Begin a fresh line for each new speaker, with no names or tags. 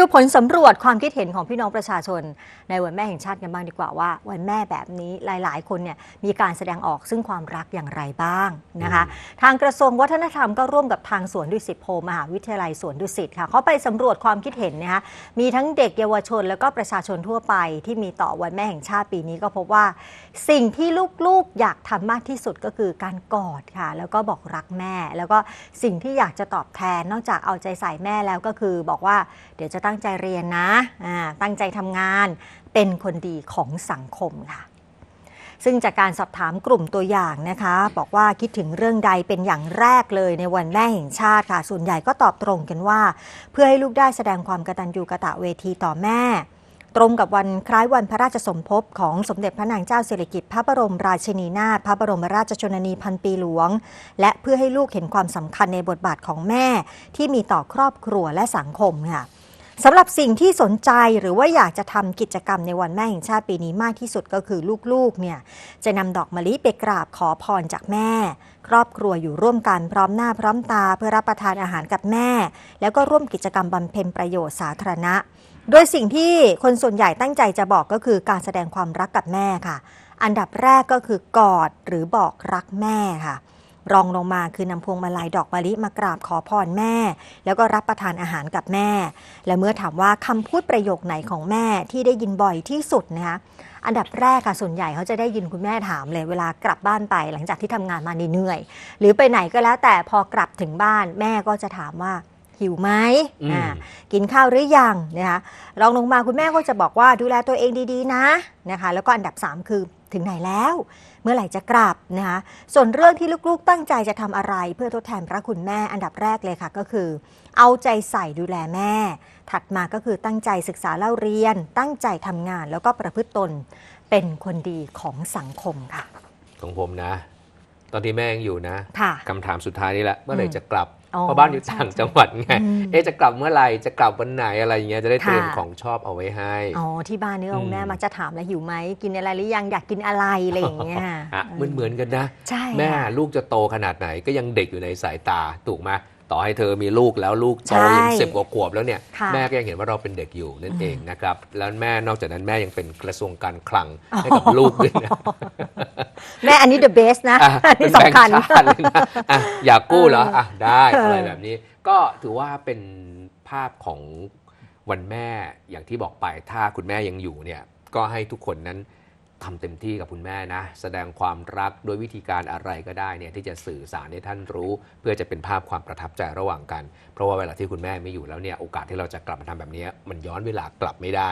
ดูผลสำรวจความคิดเห็นของพี่น้องประชาชน ในวันแม่แห่งชาติกันบ้างดีกว่าว่า วันแม่แบบนี้หลาย ๆ คนเนี่ยมีการแสดงออกซึ่งความรักอย่างไรบ้างนะคะ ทางกระทรวงวัฒนธรรมก็ร่วมกับทางสวนดุสิตโพมหาวิทยาลัยสวนดุสิตค่ะเขาไปสำรวจความคิดเห็นนะคะมีทั้งเด็กเยาวชน แล้วก็ประชาชนทั่วไป ที่มีต่อวันแม่แห่งชาติปีนี้ก็พบว่า สิ่งที่ลูก ๆ อยากทำมากที่สุดก็คือการกอดค่ะ แล้วก็บอกรักแม่ แล้วก็สิ่งที่อยากจะตอบแทนนอกจากเอาใจใส่แม่แล้วก็คือบอกว่าเดี๋ยวจะตั้ง้งใจเรียนนะอ่าตั้งใจทำงานเป็นคนดีของสังคมค่ะ ซึ่งจากการสอบถามกลุ่มตัวอย่างนะคะ บอกว่าคิดถึงเรื่องใดเป็นอย่างแรกเลยในวันแม่แห่งชาติค่ะ ส่วนใหญ่ก็ตอบตรงกันว่า เพื่อให้ลูกได้แสดงความกตัญญูกะตะเวทีต่อแม่ ตรงกับวันคล้ายวันพระราชสมภพของสมเด็จพระนางเจ้าสิริกิติ์พระบรมราชินีนาถพระบรมราชชนนีพันปีหลวง และเพื่อให้ลูกเห็นความสำคัญในบทบาทของแม่ ที่มีต่อครอบครัวและสังคมค่ะ สำหรับสิ่งที่สนใจหรือว่าอยากจะทำกิจกรรมในวันแม่แห่งชาติปีนี้มากที่สุดก็คือลูกๆ เนี่ยจะนำดอกมะลิไปกราบขอพรจากแม่ ครอบครัวอยู่ร่วมกันพร้อมหน้าพร้อมตาเพื่อรับประทานอาหารกับแม่ แล้วก็ร่วมกิจกรรมบำเพ็ญประโยชน์สาธารณะ โดยสิ่งที่คนส่วนใหญ่ตั้งใจจะบอกก็คือการแสดงความรักกับแม่ค่ะ อันดับแรกก็คือกอดหรือบอกรักแม่ค่ะ รองลงมาคือนำพวงมาลัยดอกมะลิมากราบขอพรแม่ แล้วก็รับประทานอาหารกับแม่ และเมื่อถามว่าคำพูดประโยคไหนของแม่ที่ได้ยินบ่อยที่สุดนะคะอันดับแรกค่ะส่วนใหญ่เขาจะได้ยินคุณแม่ถามเลยเวลากลับบ้านไปหลังจากที่ทำงานมาเหนื่อยๆหรือไปไหนก็แล้วแต่พอกลับถึงบ้านแม่ก็จะถามว่าหิวไหม
อืม
อ่ากินข้าวหรือยังนะคะรองลงมาคุณแม่ก็จะบอกว่าดูแลตัวเองดีๆนะนะคะ แล้วก็อันดับ 3 คือ ถึงไหนแล้ว เมื่อไหร่จะกลับนะคะส่วนเรื่องที่ลูกๆตั้งใจจะทำอะไร เพื่อทดแทนพระคุณแม่อันดับแรกเลยค่ะก็คือ เอาใจใส่ดูแลแม่ ถัดมาก็คือตั้งใจศึกษาเล่าเรียน ตั้งใจทำงานแล้วก็ประพฤติตนเป็นคนดีของสังคมค่ะ
ของผมนะ ตอนที่แม่ยังอยู่นะ
ค่ะ
คำถามสุดท้ายนี่แหละเมื่อไหร่จะกลับ
อ๋อ
เพราะบ้านอยู่ต่างจังหวัดไง
อืม
เอ๊ะจะกลับเมื่อไหร่จะกลับวันไหนอะไรอย่างเงี้ยจะได้เตรียม
ค่ะ
ของชอบเอาไว้ให้
อ๋อที่บ้านเนี่ย
อืม
แม่มักจะถามแล้วหิวไหมกินอะไรหรือยังอยากกินอะไรอะไรอย่างเงี้ย
อะเหมือนเหมือนกันนะ
ใช่
แม่
ค่ะ
ลูกจะโตขนาดไหนก็ยังเด็กอยู่ในสายตาถูกไหม ต่อให้เธอมีลูกแล้วลูกโต
ใช่
ยังสิบกว่าขวบแล้วเนี่ย
ค่ะ
แม่ก็ยังเห็นว่าเราเป็นเด็กอยู่นั่นเองนะครับ แล้วแม่นอกจากนั้นแม่ยังเป็นกระทรวงการคลังให้กับลูกด้วยนะ
แม่อันนี้ the best นะ
อะ
อัน
เป็
นี้
นแบง
สำคัญ
ค์ชาติเลยนะอะอยากกู้เหรออะได้
เอออ
อะไรแบบนี้ ก็ถือว่าเป็นภาพของวันแม่อย่างที่บอกไปถ้าคุณแม่ยังอยู่เนี่ยก็ให้ทุกคนนั้น ทำเต็มที่กับคุณแม่นะ แสดงความรักโดยวิธีการอะไรก็ได้เนี่ยที่จะสื่อสารให้ท่านรู้ เพื่อจะเป็นภาพความประทับใจระหว่างกัน เพราะว่าเวลาที่คุณแม่ไม่อยู่แล้วเนี่ยโอกาสที่เราจะกลับมาทำแบบนี้มันย้อนเวลากลับไม่ได้